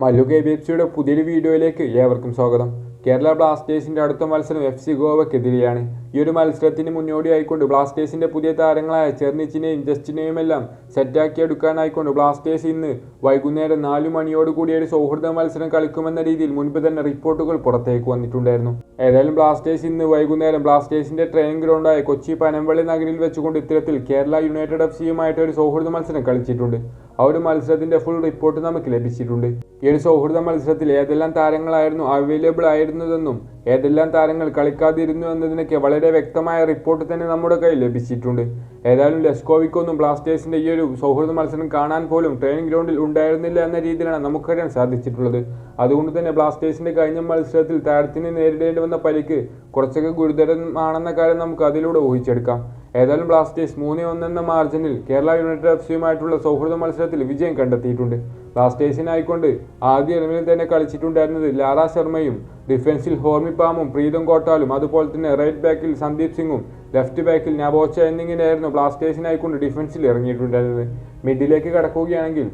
Mallu K B F സിയുടെ പുതിയൊരു വീഡിയോയിലേക്ക് ഏവർക്കും സ്വാഗതം. കേരള ബ്ലാസ്റ്റേഴ്സിന്റെ അടുത്ത മത്സരം എഫ് സി ഗോവയ്ക്കെതിരെയാണ് ഈ ഒരു മത്സരത്തിന് മുന്നോടിയായിക്കൊണ്ട് ബ്ലാസ്റ്റേഴ്സിന്റെ പുതിയ താരങ്ങളായ ചെർണിച്ചിനെയും ജസ്റ്റിനെയും എല്ലാം സെറ്റാക്കിയെടുക്കാനായിക്കൊണ്ട് ബ്ലാസ്റ്റേഴ്സ് ഇന്ന് വൈകുന്നേരം നാലു മണിയോട് കൂടിയ ഒരു സൗഹൃദ മത്സരം കളിക്കുമെന്ന രീതിയിൽ മുൻപ് തന്നെ റിപ്പോർട്ടുകൾ പുറത്തേക്ക് വന്നിട്ടുണ്ടായിരുന്നു. ഏതായാലും ബ്ലാസ്റ്റേഴ്സ് ഇന്ന് വൈകുന്നേരം ബ്ലാസ്റ്റേഴ്സിന്റെ ട്രെയിനിങ് ഗ്രൗണ്ടായ കൊച്ചി പനമ്പള്ളി നഗരിൽ വെച്ചുകൊണ്ട് ഇത്തരത്തിൽ കേരള യുണൈറ്റഡ് എഫ് സിയുമായിട്ട് ഒരു സൗഹൃദ മത്സരം കളിച്ചിട്ടുണ്ട്. ആ ഒരു മത്സരത്തിന്റെ ഫുൾ റിപ്പോർട്ട് നമുക്ക് ലഭിച്ചിട്ടുണ്ട്. ഈ ഒരു സൗഹൃദ മത്സരത്തിൽ ഏതെല്ലാം താരങ്ങളായിരുന്നു അവൈലബിൾ ആയിരുന്നതെന്നും ഏതെല്ലാം താരങ്ങൾ കളിക്കാതിരുന്നു എന്നതിനൊക്കെ വളരെ വ്യക്തമായ റിപ്പോർട്ട് തന്നെ നമ്മുടെ കയ്യിൽ ലഭിച്ചിട്ടുണ്ട്. ഏതായാലും ലെസ്കോവിക്കൊന്നും ബ്ലാസ്റ്റേഴ്സിന്റെ ഈ ഒരു സൗഹൃദ മത്സരം കാണാൻ പോലും ട്രെയിനിങ് ഗ്രൗണ്ടിൽ ഉണ്ടായിരുന്നില്ല എന്ന രീതിയിലാണ് നമുക്കറിയാൻ സാധിച്ചിട്ടുള്ളത്. അതുകൊണ്ട് തന്നെ ബ്ലാസ്റ്റേഴ്സിന്റെ കഴിഞ്ഞ മത്സരത്തിൽ താരത്തിന് നേരിടേണ്ടി വന്ന പരിക്ക് കുറച്ചൊക്കെ ഗുരുതരമാണെന്ന കാര്യം നമുക്ക് അതിലൂടെ ഊഹിച്ചെടുക്കാം. ഏതായാലും ബ്ലാസ്റ്റേഴ്സ് മൂന്ന് ഒന്നെന്ന മാർജിനിൽ കേരള യുണൈറ്റഡ് എഫ് സിയുമായിട്ടുള്ള സൗഹൃദ മത്സരത്തിൽ വിജയം കണ്ടെത്തിയിട്ടുണ്ട്. ബ്ലാസ്റ്റേഴ്സിനായിക്കൊണ്ട് ആദ്യ ഇലവനിൽ തന്നെ കളിച്ചിട്ടുണ്ടായിരുന്നത് ലാറ ശർമ്മയും ഡിഫൻസിൽ ഹോർമിപ്പാമും പ്രീതം കോട്ടാലും അതുപോലെ തന്നെ റൈറ്റ് ബാക്കിൽ സന്ദീപ് സിംഗും ലെഫ്റ്റ് ബാക്കിൽ നബോച്ച എന്നിങ്ങനെയായിരുന്നു ബ്ലാസ്റ്റേഴ്സിനായിക്കൊണ്ട് ഡിഫൻസിൽ ഇറങ്ങിയിട്ടുണ്ടായിരുന്നത്. മിഡിലേക്ക് കടക്കുകയാണെങ്കിൽ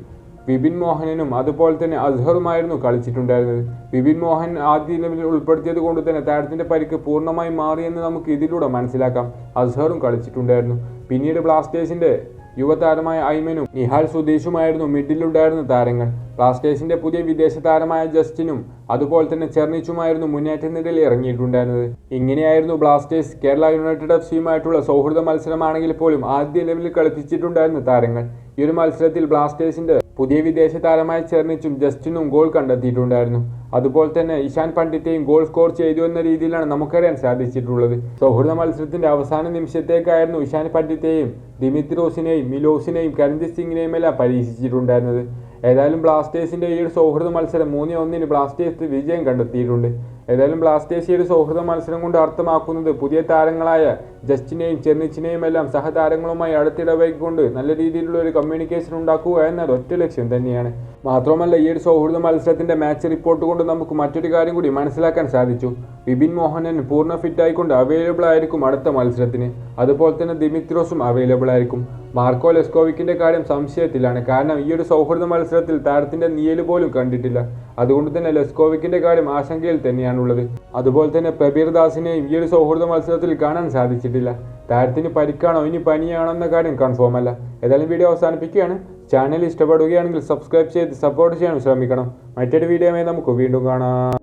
വിപിൻ മോഹനനും അതുപോലെ തന്നെ അസ്ഹറുമായിരുന്നു കളിച്ചിട്ടുണ്ടായിരുന്നത്. വിപിൻ മോഹൻ ആദ്യ ലെവലിൽ ഉൾപ്പെടുത്തിയത് കൊണ്ട് തന്നെ താരത്തിന്റെ പരിക്ക് പൂർണമായി മാറിയെന്ന് നമുക്ക് ഇതിലൂടെ മനസ്സിലാക്കാം. അസ്ഹറും കളിച്ചിട്ടുണ്ടായിരുന്നു. പിന്നീട് ബ്ലാസ്റ്റേഴ്സിന്റെ യുവതാരമായ ഐമനും നിഹാൽ സുധീഷുമായിരുന്നു മിഡിലുണ്ടായിരുന്ന താരങ്ങൾ. ബ്ലാസ്റ്റേഴ്സിന്റെ പുതിയ വിദേശ താരമായ ജസ്റ്റിനും അതുപോലെ തന്നെ ചെർണിച്ചുമായിരുന്നു മുന്നേറ്റ നിരയിൽ ഇറങ്ങിയിട്ടുണ്ടായിരുന്നത്. ഇങ്ങനെയായിരുന്നു ബ്ലാസ്റ്റേഴ്സ് കേരള യുണൈറ്റഡ് എഫ് സിയുമായിട്ടുള്ള സൗഹൃദ മത്സരമാണെങ്കിൽ പോലും ആദ്യ ലെവലിൽ കളിപ്പിച്ചിട്ടുണ്ടായിരുന്ന താരങ്ങൾ. ഈ ഒരു മത്സരത്തിൽ ബ്ലാസ്റ്റേഴ്സിന്റെ പുതിയ വിദേശ താരമായ ചെർണിച്ചും ജസ്റ്റിനും ഗോൾ കണ്ടെത്തിയിട്ടുണ്ടായിരുന്നു. അതുപോലെ തന്നെ ഇഷാൻ പണ്ഡിറ്റേയും ഗോൾ സ്കോർ ചെയ്തു എന്ന രീതിയിലാണ് നമുക്കറിയാൻ സാധിച്ചിട്ടുള്ളത്. സൗഹൃദ മത്സരത്തിന്റെ അവസാന നിമിഷത്തേക്കായിരുന്നു ഇഷാൻ പണ്ഡിറ്റേയും ദിമിത്രോസിനെയും മിലോസിനെയും കരൺജിത് സിംഗിനെയും എല്ലാം പരീക്ഷിച്ചിട്ടുണ്ടായിരുന്നത്. ഏതായാലും ബ്ലാസ്റ്റേഴ്സിന്റെ ഈ ഒരു സൗഹൃദ മത്സരം മൂന്ന് ഒന്നിന് ബ്ലാസ്റ്റേഴ്സ് വിജയം കണ്ടെത്തിയിട്ടുണ്ട്. ഏതായാലും ബ്ലാസ്റ്റേഴ്സ് ഒരു സൗഹൃദ മത്സരം കൊണ്ട് അർത്ഥമാക്കുന്നത് പുതിയ താരങ്ങളായ ജസ്റ്റിനെയും ചെർണിച്ചിനെയും എല്ലാം സഹതാരങ്ങളുമായി അടുത്തിടവൈക്കൊണ്ട് നല്ല രീതിയിലുള്ള ഒരു കമ്മ്യൂണിക്കേഷൻ ഉണ്ടാക്കുക എന്നത് ഒറ്റ ലക്ഷ്യം തന്നെയാണ്. മാത്രമല്ല ഈ ഒരു സൗഹൃദ മത്സരത്തിന്റെ മാച്ച് റിപ്പോർട്ട് കൊണ്ട് നമുക്ക് മറ്റൊരു കാര്യം കൂടി മനസ്സിലാക്കാൻ സാധിച്ചു. വിപിൻ മോഹനൻ പൂർണ ഫിറ്റ് ആയിക്കൊണ്ട് അവൈലബിൾ ആയിരിക്കും അടുത്ത മത്സരത്തിന്. അതുപോലെ തന്നെ ദിമിത്രോസും അവൈലബിൾ ആയിരിക്കും. മാർക്കോ ലെസ്കോവിക്കിന്റെ കാര്യം സംശയത്തിലാണ്. കാരണം ഈ ഒരു സൗഹൃദ മത്സരത്തിൽ താരത്തിന്റെ നീയൽ പോലും കണ്ടിട്ടില്ല. അതുകൊണ്ട് തന്നെ ലെസ്കോവിക്കിന്റെ കാര്യം ആശങ്കയിൽ തന്നെയാണുള്ളത്. അതുപോലെ തന്നെ പ്രബീർ ദാസിനെയും ഈ ഒരു സൗഹൃദ മത്സരത്തിൽ കാണാൻ സാധിച്ചിട്ടില്ല. താരത്തിന് പരിക്കാണോ ഇനി പനിയാണോ എന്ന കാര്യം കൺഫേം അല്ല. ഏതായാലും വീഡിയോ അവസാനിപ്പിക്കുകയാണ്. ചാനൽ ഇഷ്ടപ്പെടുകയാണെങ്കിൽ സബ്സ്ക്രൈബ് ചെയ്ത് സപ്പോർട്ട് ചെയ്യാൻ ശ്രമിക്കണം. മറ്റൊരു വീഡിയോയുമായി നമുക്ക് വീണ്ടും കാണാം.